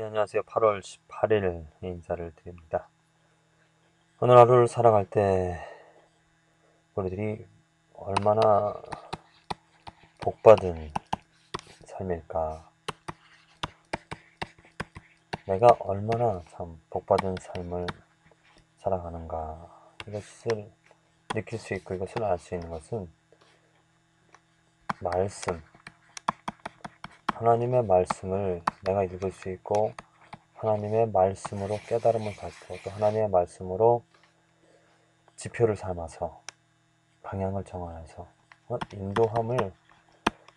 예, 안녕하세요. 8월 18일 인사를 드립니다. 오늘 하루를 살아갈 때 우리들이 얼마나 복받은 삶일까? 내가 얼마나 참 복받은 삶을 살아가는가? 이것을 느낄 수 있고 이것을 알 수 있는 것은 말씀, 하나님의 말씀을 내가 읽을 수 있고 하나님의 말씀으로 깨달음을 받고 또 하나님의 말씀으로 지표를 삼아서 방향을 정하여서 어, 인도함을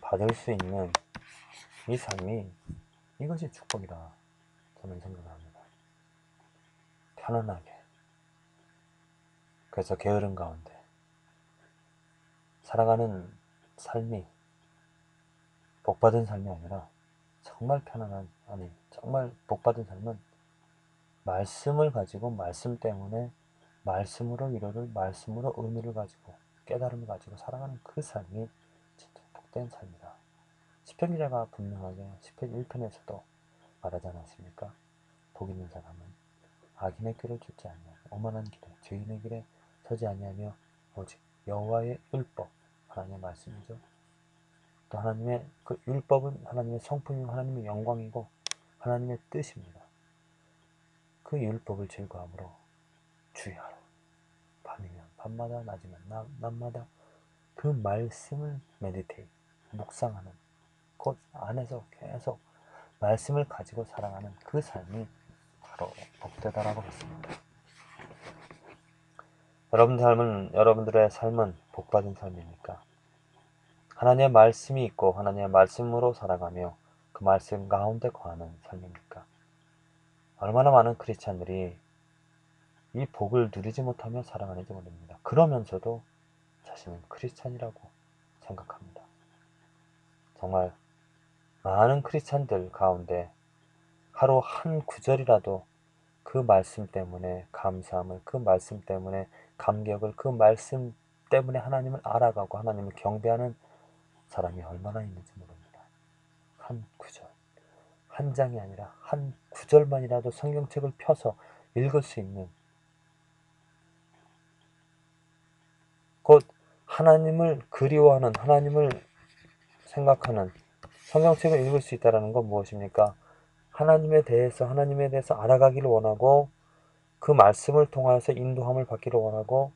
받을 수 있는 이 삶이 이것이 축복이다 저는 생각합니다. 편안하게 그래서 게으름 가운데 살아가는 삶이 복받은 삶이 아니라 정말 편안한 아니 정말 복받은 삶은 말씀을 가지고 말씀 때문에 말씀으로 위로를 말씀으로 의미를 가지고 깨달음을 가지고 살아가는 그 삶이 진짜 복된 삶이다. 시편 기자가 분명하게 시편 1편에서도 말하지 않았습니까? 복 있는 사람은 악인의 길을 쫓지 아니하며 오만한 길에 죄인의 길에 서지 아니하며 오직 여호와의 율법 하나님의 말씀이죠. 또 하나님의 그 율법은 하나님의 성품이고 하나님의 영광이고 하나님의 뜻입니다. 그 율법을 즐거함으로 주의하라. 밤이면 밤마다 낮이면 낮, 낮마다 그 말씀을 메디테이 묵상하는 곧 안에서 계속 말씀을 가지고 살아가는 그 삶이 바로 복되다라고 했습니다. 여러분 삶은 여러분들의 삶은 복받은 삶입니까? 하나님의 말씀이 있고 하나님의 말씀으로 살아가며 그 말씀 가운데 거하는 삶입니까? 얼마나 많은 크리스찬들이 이 복을 누리지 못하며 살아가는지 모릅니다. 그러면서도 자신은 크리스찬이라고 생각합니다. 정말 많은 크리스찬들 가운데 하루 한 구절이라도 그 말씀 때문에 감사함을, 그 말씀 때문에 감격을, 그 말씀 때문에 하나님을 알아가고 하나님을 경배하는 사람이 얼마나 있는지 모릅니다. 한 구절, 한 장이 아니라 한 구절만이라도 성경책을 펴서 읽을 수 있는 곧 하나님을 그리워하는 하나님을 생각하는 성경책을 읽을 수 있다는 건 무엇입니까? 하나님에 대해서 하나님에 대해서 알아가기를 원하고 그 말씀을 통하여서 인도함을 받기를 원하고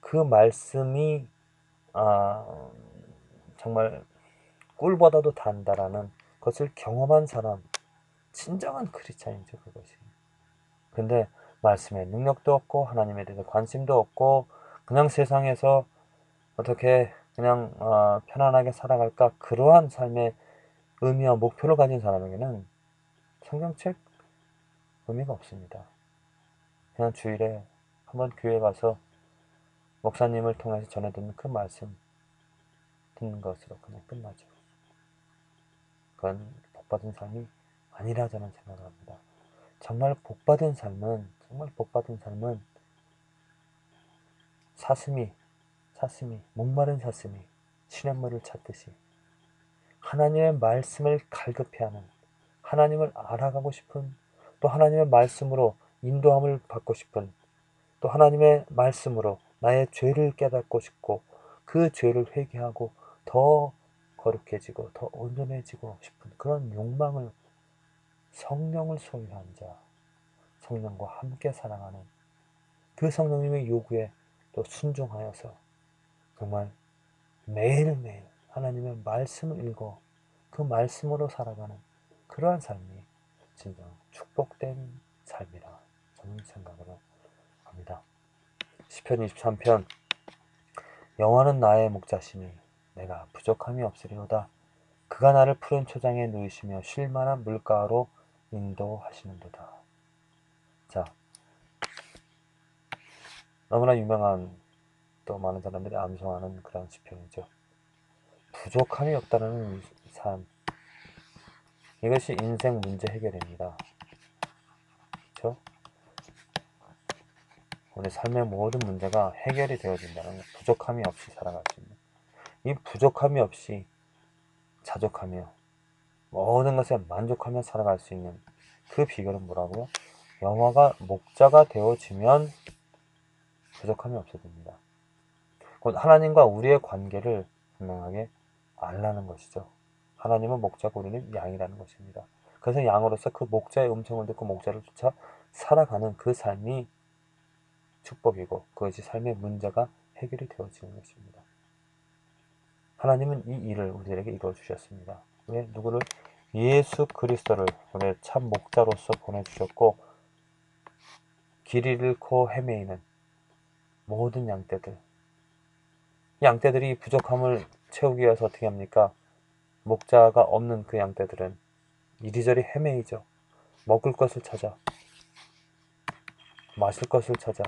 그 말씀이 아, 정말 꿀보다도 단다라는 것을 경험한 사람, 진정한 크리스찬이죠 그것이. 근데 말씀에 능력도 없고 하나님에 대해서 관심도 없고 그냥 세상에서 어떻게 그냥 어, 편안하게 살아갈까 그러한 삶의 의미와 목표를 가진 사람에게는 성경책 의미가 없습니다. 그냥 주일에 한번 교회 가서 목사님을 통해서 전해 듣는 그 말씀 듣는 것으로 그냥 끝나죠. 그건 복받은 삶이 아니라 저는 생각합니다. 정말 복받은 삶은 정말 복받은 삶은 사슴이 사슴이 목마른 사슴이 시냇물을 찾듯이 하나님의 말씀을 갈급해하는 하나님을 알아가고 싶은 또 하나님의 말씀으로 인도함을 받고 싶은 또 하나님의 말씀으로 나의 죄를 깨닫고 싶고 그 죄를 회개하고 더 거룩해지고 더 온전해지고 싶은 그런 욕망을 성령을 소유한 자, 성령과 함께 사랑하는 그 성령님의 요구에 또 순종하여서 정말 매일매일 하나님의 말씀을 읽어 그 말씀으로 살아가는 그러한 삶이 진정 축복된 삶이라 저는 생각을 합니다. 10편 23편 영화는 나의 목자시니 내가 부족함이 없으리로다. 그가 나를 푸른 초장에 누이시며 쉴만한 물가로 인도하시는도다. 자, 너무나 유명한 또 많은 사람들이 암송하는 그런 시편이죠. 부족함이 없다는 삶. 이것이 인생 문제 해결입니다. 그렇죠? 우리 삶의 모든 문제가 해결이 되어진다는 것, 부족함이 없이 살아갈 수 있는. 이 부족함이 없이 자족하며 모든 것에 만족하며 살아갈 수 있는 그 비결은 뭐라고요? 여호와가 목자가 되어지면 부족함이 없어집니다. 곧 하나님과 우리의 관계를 분명하게 알라는 것이죠. 하나님은 목자고 우리는 양이라는 것입니다. 그래서 양으로서 그 목자의 음성을 듣고 목자를 쫓아 살아가는 그 삶이 축복이고 그것이 삶의 문제가 해결이 되어지는 것입니다. 하나님은 이 일을 우리에게 이루어 주셨습니다. 왜 누구를 예수 그리스도를 우리의 참 목자로서 보내주셨고 길 잃고 헤매이는 모든 양떼들 양떼들이 부족함을 채우기 위해서 어떻게 합니까? 목자가 없는 그 양떼들은 이리저리 헤매이죠. 먹을 것을 찾아 마실 것을 찾아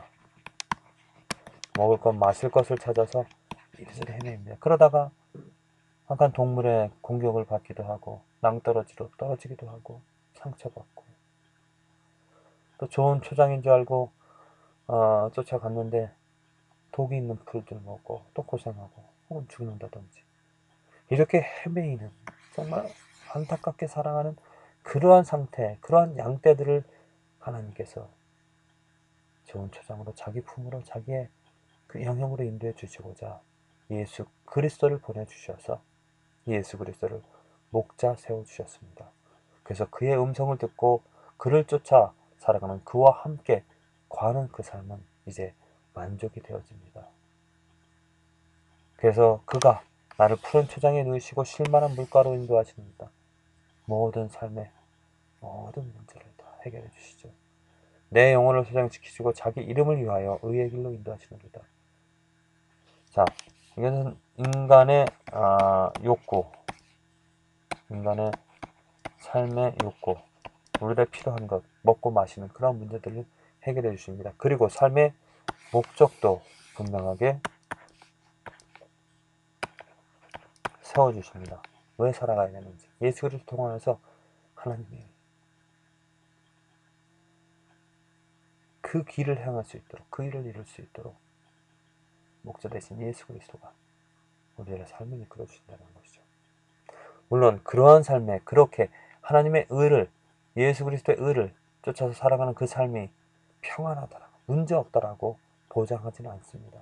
먹을 것 마실 것을 찾아서 이리저리 헤매입니다. 그러다가 한간 동물의 공격을 받기도 하고 낭떠러지로 떨어지기도 하고 상처받고. 또 좋은 초장인 줄 알고 어, 쫓아갔는데 독이 있는 풀들 먹고 또 고생하고 혹은 죽는다든지. 이렇게 헤매이는 정말 안타깝게 살아가는 그러한 상태, 그러한 양떼들을 하나님께서 좋은 초장으로 자기 품으로 자기의 그 영향으로 인도해 주시고자 예수 그리스도를 보내주셔서 예수 그리스도를 목자 세워 주셨습니다. 그래서 그의 음성을 듣고 그를 쫓아 살아가는 그와 함께 과는 그 삶은 이제 만족이 되어집니다. 그래서 그가 나를 푸른 초장에 누이시고 실만한 물가로 인도하십니다. 모든 삶의 모든 문제를 다 해결해 주시죠. 내 영혼을 소장지키시고 자기 이름을 위하여 의의 길로 인도하시느니라. 자, 이것은 인간의 아, 욕구, 인간의 삶의 욕구, 우리를 필요한 것, 먹고 마시는 그런 문제들을 해결해 주십니다. 그리고 삶의 목적도 분명하게 세워 주십니다. 왜 살아가야 되는지 예수 그리스도 통하여서 하나님이 그 길을 향할 수 있도록 그 일을 이룰 수 있도록 목자 대신 예수 그리스도가 우리의 삶을 이끌어 주신다는 것이죠. 물론 그러한 삶에 그렇게 하나님의 의를 예수 그리스도의 의를 쫓아서 살아가는 그 삶이 평안하다라고 문제 없다라고 보장하지는 않습니다.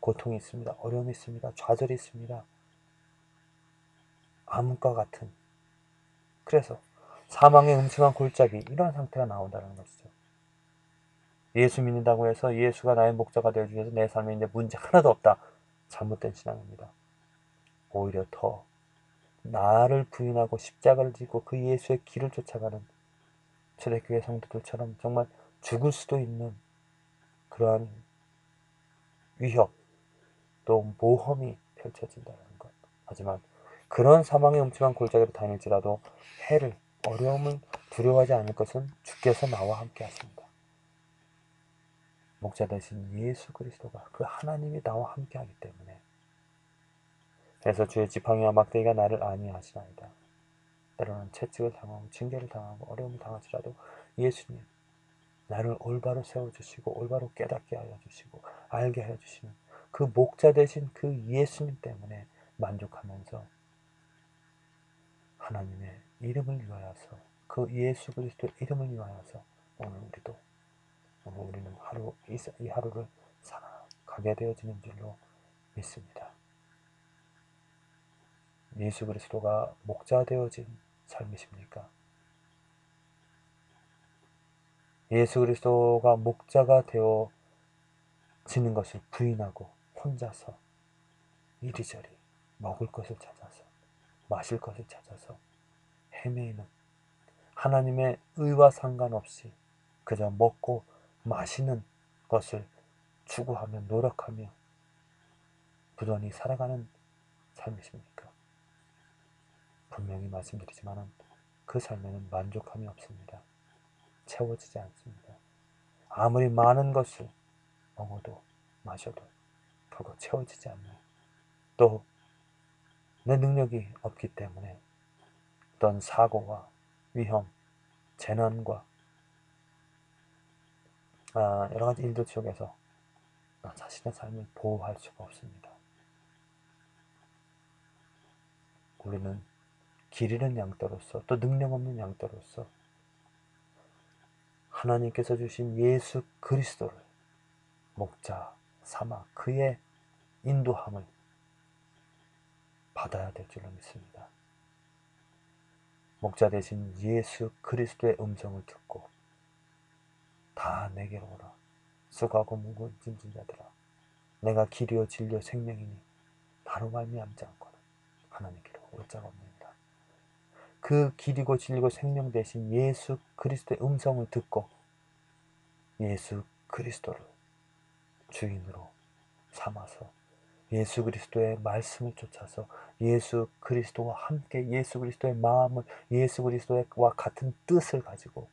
고통이 있습니다. 어려움이 있습니다. 좌절이 있습니다. 암과 같은 그래서 사망의 음침한 골짜기 이런 상태가 나온다는 것이죠. 예수 믿는다고 해서 예수가 나의 목자가 되어주셔서 내 삶에 이제 문제 하나도 없다. 잘못된 신앙입니다. 오히려 더 나를 부인하고 십자가를 지고 그 예수의 길을 쫓아가는 초대교회 성도들처럼 정말 죽을 수도 있는 그러한 위협 또 모험이 펼쳐진다는 것. 하지만 그런 사망의 음침한 골짜기로 다닐지라도 해를 어려움을 두려워하지 않을 것은 주께서 나와 함께 하십니다. 목자 대신 예수 그리스도가 그 하나님이 나와 함께 하기 때문에 그래서 주의 지팡이와 막대기가 나를 아니하시나이다. 때로는 채찍을 당하고 징계를 당하고 어려움을 당하지라도 예수님 나를 올바로 세워주시고 올바로 깨닫게 하여 주시고 알게 하여 주시는 그 목자 대신 그 예수님 때문에 만족하면서 하나님의 이름을 위하여서 그 예수 그리스도의 이름을 위하여서 오늘 우리도 오늘 우리는 하루 이 하루를 살아가게 되어지는 줄로 믿습니다. 예수 그리스도가 목자 되어진 삶이십니까? 예수 그리스도가 목자가 되어 지는 것을 부인하고 혼자서 이리저리 먹을 것을 찾아서 마실 것을 찾아서 헤매이는 하나님의 의와 상관없이 그저 먹고 마시는 것을 추구하며 노력하며 부단히 살아가는 삶이십니까? 분명히 말씀드리지만 그 삶에는 만족함이 없습니다. 채워지지 않습니다. 아무리 많은 것을 먹어도 마셔도 그거 채워지지 않는 또 내 능력이 없기 때문에 어떤 사고와 위험, 재난과 아, 여러 가지 일들 속에서 나 자신의 삶을 보호할 수가 없습니다. 우리는 길 잃은 양떼로서 또 능력 없는 양떼로서 하나님께서 주신 예수 그리스도를 목자 삼아 그의 인도함을 받아야 될 줄로 믿습니다. 목자 대신 예수 그리스도의 음성을 듣고 다 내게로 오라. 수고하고 무거운 짐진 자들아. 내가 길이요 진리요 생명이니 나로 말미암지 않고는 하나님께로 올 자가 없느니라. 그 길이고 진리고 생명 대신 예수 그리스도의 음성을 듣고 예수 그리스도를 주인으로 삼아서 예수 그리스도의 말씀을 쫓아서 예수 그리스도와 함께 예수 그리스도의 마음을 예수 그리스도와 같은 뜻을 가지고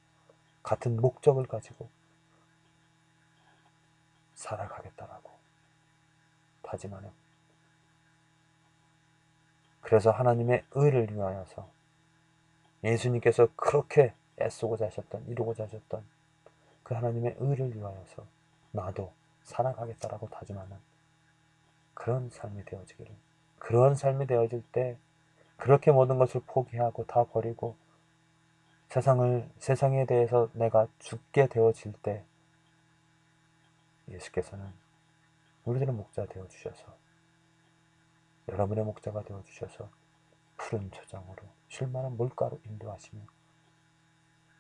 같은 목적을 가지고 살아가겠다라고 다짐하는 그래서 하나님의 의를 위하여서 예수님께서 그렇게 애쓰고자 하셨던 이루고자 하셨던 그 하나님의 의를 위하여서 나도 살아가겠다라고 다짐하는 그런 삶이 되어지기를 그런 삶이 되어질 때 그렇게 모든 것을 포기하고 다 버리고 세상을 세상에 대해서 내가 죽게 되어질 때 예수께서는 우리들의 목자 되어 주셔서 여러분의 목자가 되어 주셔서 푸른 초장으로 쉴만한 물가로 인도하시며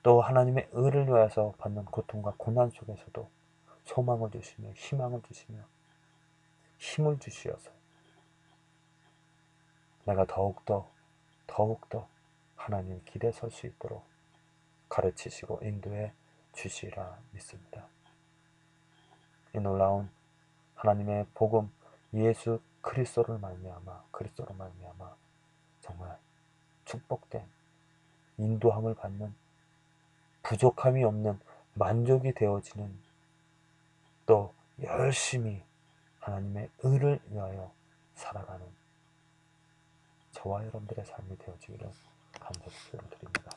또 하나님의 의를 위하여서 받는 고통과 고난 속에서도 소망을 주시며 희망을 주시며 힘을 주시어서 내가 더욱더 더욱더 하나님 길에 설수 있도록 가르치시고 인도해 주시라 믿습니다. 이 놀라운 하나님의 복음 예수 그리스도를 말미암아 그리스도로 말미암아 정말 축복된 인도함을 받는 부족함이 없는 만족이 되어지는 또 열심히 하나님의 의를 위하여 살아가는 저와 여러분들의 삶이 되어지기를 간절히 기도드립니다.